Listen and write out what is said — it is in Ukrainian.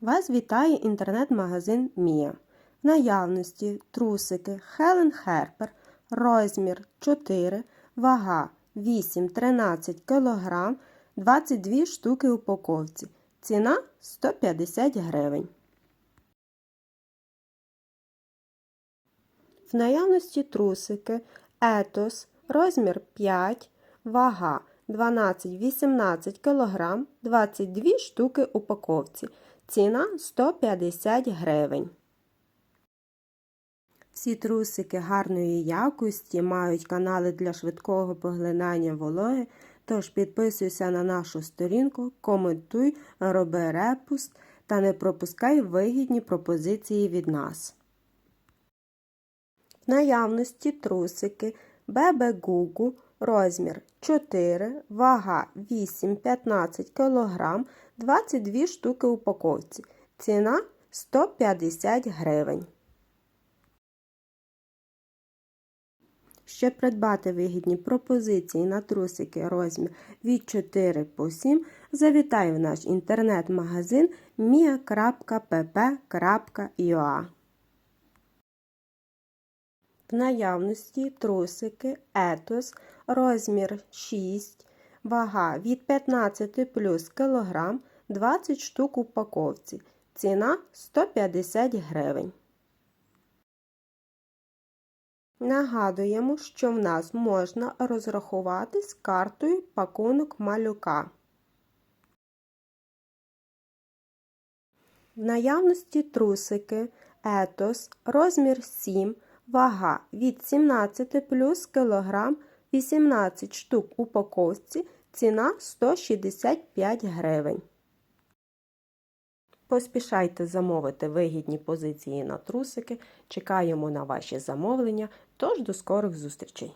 Вас вітає інтернет-магазин Мія. В наявності трусики Хелен Херпер, розмір 4, вага 8-13 кг, 22 штуки упаковці. Ціна 150 гривень. В наявності трусики Етос, розмір 5, вага 12-18 кг, 22 штуки упаковці. Ціна 150 гривень. Всі трусики гарної якості мають канали для швидкого поглинання вологи. Тож підписуйся на нашу сторінку, коментуй, роби репуст та не пропускай вигідні пропозиції від нас. В наявності трусики Бебе Гугу, розмір 4, вага 8-15 кг, 22 штуки упаковці. Ціна 150 гривень. Щоб придбати вигідні пропозиції на трусики розмір від 4 по 7, завітай в наш інтернет-магазин mia.pp.ua. В наявності трусики Етос, розмір 6, вага від 15 плюс кг, 20 штук упаковці. Ціна 150 гривень. Нагадуємо, що в нас можна розрахувати з картою пакунок малюка. В наявності трусики Етос, розмір 7, вага від 17 плюс кг, 18 штук упаковці, ціна 165 гривень. Поспішайте замовити вигідні позиції на трусики. Чекаємо на ваші замовлення. Тож до скорих зустрічей!